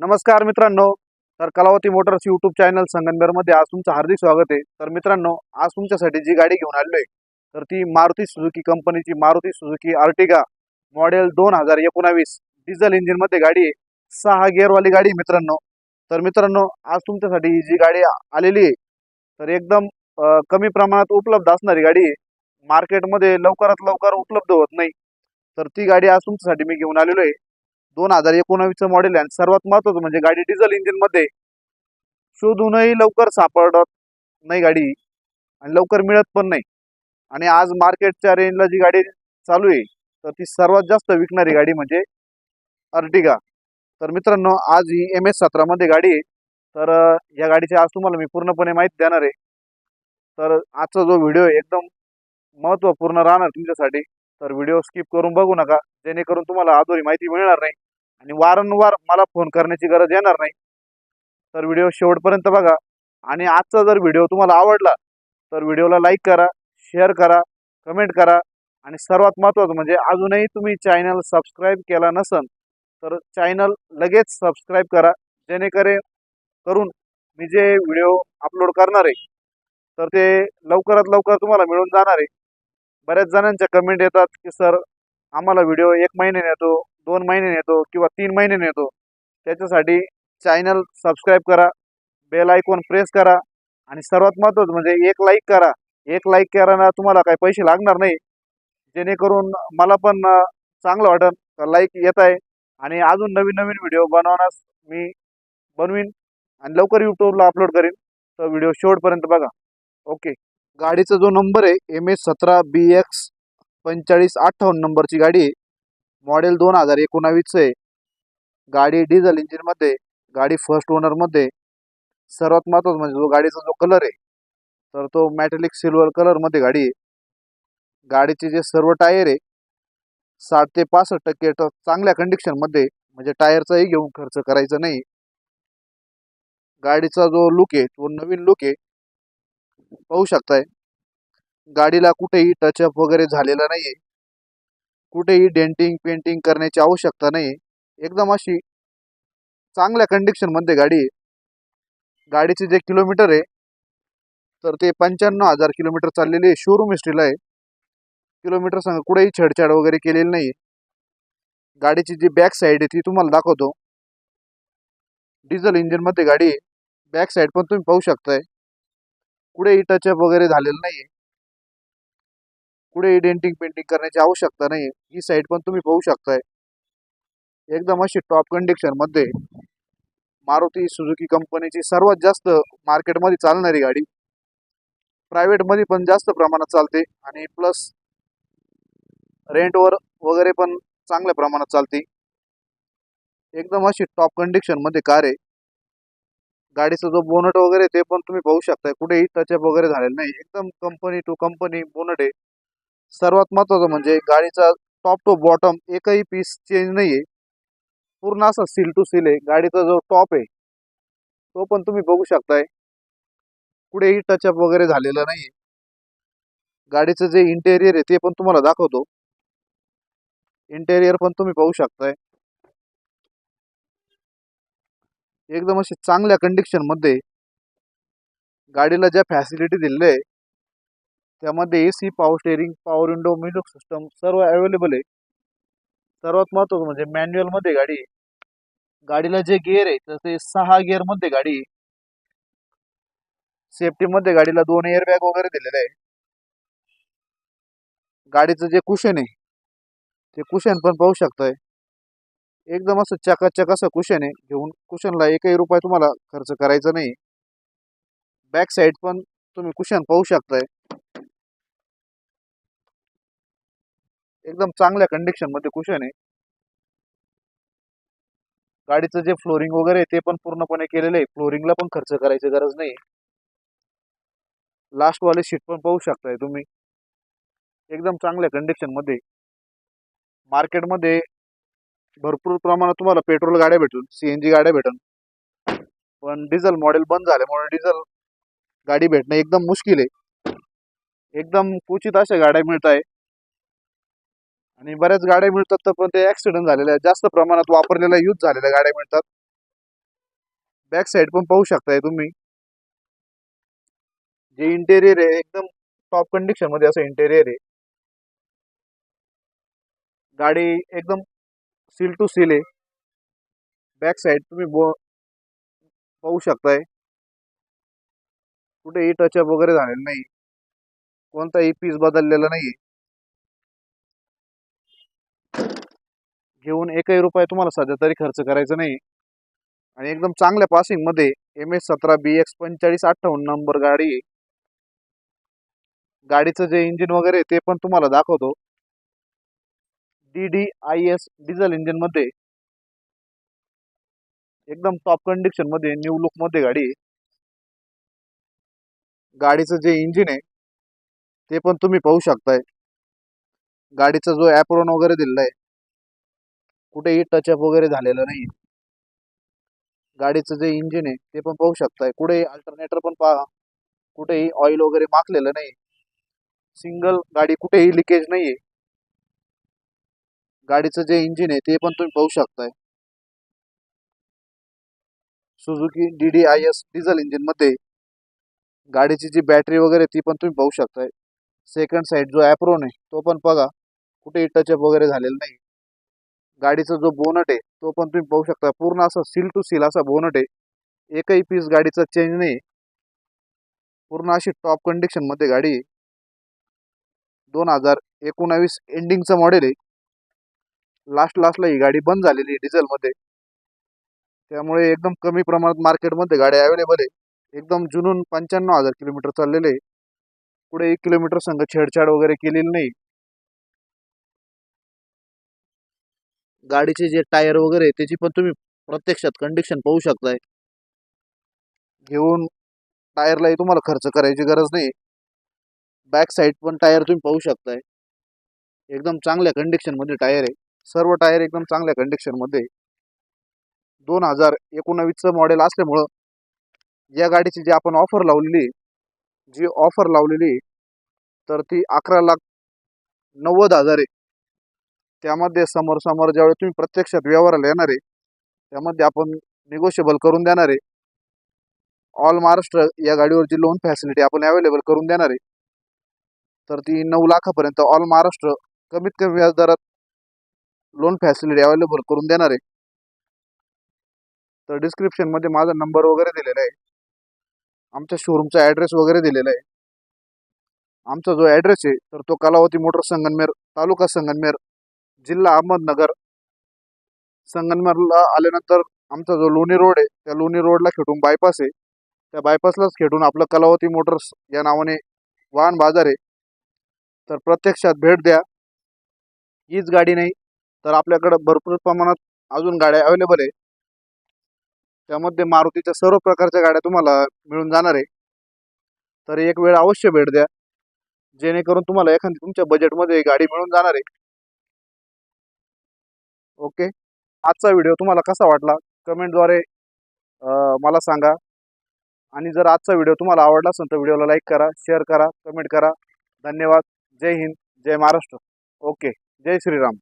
नमस्कार मित्रांनो तर कलावती मोटर्स यूट्यूब चॅनल संगमनेरमध्ये आज तुमचं हार्दिक स्वागत आहे. तर मित्रांनो आज तुमच्यासाठी जी गाडी घेऊन आलेलो आहे तर ती मारुती सुझुकी कंपनीची मारुती सुझुकी आर्टिगा मॉडेल दोन हजार एकोणावीस डिझेल इंजिनमध्ये गाडी आहे. सहा गिअरवाली गाडी आहे मित्रांनो. तर मित्रांनो आज तुमच्यासाठी ही जी गाडी आलेली आहे तर एकदम कमी प्रमाणात उपलब्ध असणारी गाडी आहे. मार्केटमध्ये लवकरात लवकर उपलब्ध होत नाही. तर ती गाडी आज तुमच्यासाठी मी घेऊन आलेलो आहे. दोन हजार एकोणावीसचं मॉडेल आहे. आणि सर्वात महत्त्वाचं म्हणजे गाडी डिझेल इंजिनमध्ये शोधूनही लवकर सापडत नाही गाडी. आणि लवकर मिळत पण नाही. आणि आज मार्केटच्या रेंजला जी गाडी चालू आहे तर ती सर्वात जास्त विकणारी गाडी म्हणजे अर्टिगा तर मित्रांनो आज ही एम एस सतरामध्ये गाडी आहे. तर या गाडीची आज तुम्हाला मी पूर्णपणे माहिती देणार आहे. तर आजचा जो व्हिडिओ आहे एकदम महत्त्वपूर्ण राहणार तुमच्यासाठी. तर व्हिडिओ स्किप करून बघू नका. जेणेकरून तुम्हाला अधुरी माहिती मिळणार नाही. आणि वारंवार मला फोन करण्याची गरज येणार नाही. तर व्हिडिओ शेवटपर्यंत बघा. आणि आजचा जर व्हिडिओ तुम्हाला आवडला तर व्हिडिओला लाईक करा शेअर करा कमेंट करा. आणि सर्वात महत्त्वाचं म्हणजे अजूनही तुम्ही चॅनल सबस्क्राईब केला नसन तर चॅनल लगेच सबस्क्राईब करा. जेणेकरे करून मी जे व्हिडिओ अपलोड करणार आहे तर ते लवकरात लवकर तुम्हाला मिळून जाणार आहे. बऱ्याच जणांच्या कमेंट येतात की सर आम्हाला व्हिडिओ एक महिन्याने येतो दोन महिन्याने येतो किंवा तीन महिन्याने येतो. त्याच्यासाठी चॅनल सबस्क्राईब करा बेल आयकॉन प्रेस करा आणि सर्वात महत्त्वाचं म्हणजे एक लाईक करा. एक लाईक करायला तुम्हाला काही पैसे लागणार नाही. जेणेकरून मला पण चांगलं वाटेल लाईक येत आहे. आणि अजून नवीन नवीन व्हिडिओ बनवण्यास मी बनवीन आणि लवकर यूट्यूबला अपलोड करीन. तर व्हिडिओ शेवटपर्यंत बघा. ओके गाडीचा जो नंबर आहे एम एस सतरा बी एक्स पंचेचाळीस अठ्ठावन्न नंबरची गाडी आहे मॉडेल दोन हजार एकोणावीस आहे. गाडी डिझेल इंजिनमध्ये गाडी फर्स्ट ओनरमध्ये सर्वात महत्त्वाचं म्हणजे जो गाडीचा जो कलर आहे तर तो मॅटेलिक सिल्वर कलरमध्ये गाडी आहे. गाडीचे जे सर्व टायर आहे साठ ते पासष्ट टक्के ट- चांगल्या कंडिशनमध्ये म्हणजे टायरचाही घेऊन खर्च करायचा नाही. गाडीचा जो लुक आहे तो नवीन लुक आहे. पाहू शकताय. गाडीला कुठेही टचअप वगैरे झालेला नाही आहे कुठेही डेंटिंग पेंटिंग करण्याची आवश्यकता नाही एकदम अशी चांगल्या कंडिशनमध्ये गाडी आहे. गाडीचे जे किलोमीटर आहे तर ते पंच्याण्णव हजार किलोमीटर चाललेले आहे. शोरूम हिस्ट्रीला आहे. किलोमीटर सांगा कुठेही छेडछाड वगैरे केलेली नाही गाडीची जी बॅक साईड आहे ती तुम्हाला दाखवतो. डिझेल इंजिनमध्ये गाडी आहे. बॅक साईड पण तुम्ही पाहू शकताय. कुठेही टचअप वगैरे झालेलं नाही आहे कुठेही डेंटिंग पेंटिंग करण्याची आवश्यकता नाही ही साईड पण तुम्ही पाहू शकताय. एकदम अशी टॉप कंडिशनमध्ये मारुती सुझुकी कंपनीची सर्वात जास्त मार्केटमध्ये चालणारी गाडी. प्रायव्हेटमध्ये पण जास्त प्रमाणात चालते आणि प्लस रेंटवर वगैरे पण चांगल्या प्रमाणात चालते. एकदम अशी टॉप कंडिशनमध्ये कार आहे. गाडीचा जो बोनट वगैरे ते पण तुम्ही पाहू शकताय. कुठेही टचअप वगैरे झालेलं नाही. एकदम कंपनी टू कंपनी बोनट आहे. सर्वात महत्वाचं म्हणजे गाडीचा टॉप टू बॉटम एकही पीस चेंज नाही आहे पूर्ण असा सील टू सील आहे. गाडीचा जो टॉप आहे तो पण तुम्ही बघू शकताय. कुठेही टचअप वगैरे झालेलं नाही गाडीचं जे इंटेरियर आहे ते पण तुम्हाला दाखवतो. इंटेरियर पण तुम्ही पाहू शकताय. एकदम अशी चांगल्या कंडिशनमध्ये गाडीला ज्या फॅसिलिटी दिलेल्या आहे त्यामध्ये A C power steering power window music system सर्व अवेलेबल आहे. सर्वात महत्वाचं म्हणजे मॅन्युअलमध्ये गाडी आहे. गाडीला जे गिअर आहे तर ते सहा गिअरमध्ये गाडी आहे. गाडीला दोन एअर बॅग वगैरे दिलेले आहे. गाडीचं जे कुशन आहे ते कुशन पण पाहू शकताय. एकदम असं चकाचक असं कुशन आहे. घेऊन कुशनला एकही रुपये तुम्हाला खर्च करायचा नाही बॅक साईड पण तुम्ही कुशन पाहू शकताय. एकदम चांगल्या कंडिशनमध्ये कुशन आहे. गाडीचं जे फ्लोरिंग वगैरे ते पण पूर्णपणे केलेलं आहे. फ्लोरिंगला पण खर्च करायची गरज नाही. लास्ट वाले सीट पण पाहू शकताय तुम्ही. एकदम चांगल्या कंडिशनमध्ये. मार्केटमध्ये भरपूर प्रमाणात तुम्हाला पेट्रोल गाड्या भेटून सीएनजी गाड्या भेटून. पण डिझेल मॉडेल बंद झाल्यामुळे डिझेल गाडी भेटणं एकदम मुश्किल आहे. एकदम क्वचित अशा गाड्या मिळत आहे आणि बऱ्याच गाड्या मिळतात तर पण ते ऍक्सिडेंट झालेल्या आहेत. जास्त प्रमाणात वापरलेल्या यूज झालेल्या गाड्या मिळतात. बॅक साईड पण पाहू शकताय तुम्ही. जे इंटेरियर आहे एकदम टॉप कंडिशनमध्ये असं इंटेरियर आहे. गाडी एकदम सील टू सील आहे. बॅक साईड तुम्ही पाहू शकताय. कुठेही टचअप वगैरे झालेलं नाही. कोणताही पीस बदललेला नाही घेऊन एकही रुपये तुम्हाला सध्या तरी खर्च करायचा नाही. आणि एकदम चांगल्या पासिंगमध्ये एम एस सतरा बी एक्स पंचेचाळीस अठ्ठावन्न नंबर गाडी आहे. गाडीचं जे इंजिन वगैरे ते पण तुम्हाला दाखवतो. D D I S diesel इंजिनमध्ये. एकदम टॉप कंडिशनमध्ये न्यू लुकमध्ये गाडी आहे. गाडीचं जे इंजिन आहे ते पण तुम्ही पाहू शकताय. गाडीचा जो ॲप्रॉन वगैरे दिलेला आहे कुठेही टचअप वगैरे झालेलं नाही गाडीचं जे इंजिन आहे ते पण पाहू शकताय. कुठेही अल्टरनेटर पण पहा. कुठेही ऑइल वगैरे माखलेलं नाही सिंगल गाडी कुठेही लिकेज नाहीये. गाडीचं जे इंजिन आहे ते पण तुम्ही पाहू शकताय. Suzuki D D I S diesel इंजिनमध्ये गाडीची जी बॅटरी वगैरे ती पण तुम्ही पाहू शकताय. सेकंड साईड जो ॲप्रोन आहे तो पण बघा. कुठेही टचअप वगैरे झालेला नाही गाडीचा जो बोनट आहे तो पण तुम्ही पाहू शकता. पूर्ण असा सील टू सील असा बोनट आहे. एकही पीस गाडीचा चेंज नाही. पूर्ण अशी टॉप कंडिशनमध्ये गाडी दोन हजार एकोणावीस एंडिंगचं मॉडेल आहे. लास्ट लास्टला ही गाडी बंद झालेली आहे डिझेलमध्ये त्यामुळे एकदम कमी प्रमाणात मार्केटमध्ये गाड्या अवेलेबल आहे. एकदम जुनून पंच्याण्णव हजार किलोमीटर चाललेले आहे. पुढे एक किलोमीटर संघ छेडछाड वगैरे केलेली नाही. गाडीचे जे टायर वगैरे आहे, त्याची पण तुम्ही प्रत्यक्षात कंडिशन पाहू शकताय. घेऊन टायरलाही तुम्हाला खर्च करायची गरज नाही. बॅक साईड पण टायर तुम्ही पाहू शकताय. एकदम चांगल्या कंडिशनमध्ये टायर आहे. सर्व टायर एकदम चांगल्या कंडिशनमध्ये दोन हजार एकोणावीसचं मॉडेल असल्यामुळं या गाडीची जी आपण ऑफर लावलेली जी ऑफर लावलेली तर ती अकरा लाख नव्वद हजार आहे. त्यामध्ये समोर समोर ज्यावेळी तुम्ही प्रत्यक्षात व्यवहाराला येणार आहे त्यामध्ये आपण निगोशिएबल करून देणार. आहे ऑल महाराष्ट्र या गाडीवरची लोन फॅसिलिटी आपण अवेलेबल करून देणार. आहे तर ती नऊ लाखापर्यंत ऑल महाराष्ट्र कमीत कमी व्याजदरात लोन फॅसिलिटी अवेलेबल करून देणार. आहे तर डिस्क्रिप्शनमध्ये माझा नंबर वगैरे दिलेला आहे. आमच्या शोरूमचा ॲड्रेस वगैरे दिलेला आहे. आमचा जो ॲड्रेस आहे तर तो कलावती मोटर संगनमेर तालुका संगनमेर जिल्हा अहमदनगर. संगनमरला आल्यानंतर आमचा जो लोणी रोड आहे त्या लोणी रोडला खेटून बायपास आहे. त्या बायपासलाच खेटून आपलं कलावती मोटर्स या नावाने वाहन बाजार आहे. तर प्रत्यक्षात भेट द्या. हीच गाडी नाही तर आपल्याकडं भरपूर प्रमाणात अजून गाड्या अवेलेबल आहे. त्यामध्ये मारुतीच्या सर्व प्रकारच्या गाड्या तुम्हाला मिळून जाणार आहे. तर एक वेळ अवश्य भेट द्या. जेणेकरून तुम्हाला एखादी तुमच्या बजेटमध्ये गाडी मिळून जाणार आहे. ओके. आजचा व्हिडिओ तुम्हाला कसा वाटला? कमेंटद्वारे मला सांगा. आणि जर आजचा व्हिडिओ तुम्हाला आवडला असेल तर व्हिडिओला लाईक करा शेअर करा कमेंट करा. धन्यवाद. जय हिंद जय महाराष्ट्र. ओके. जय श्रीराम.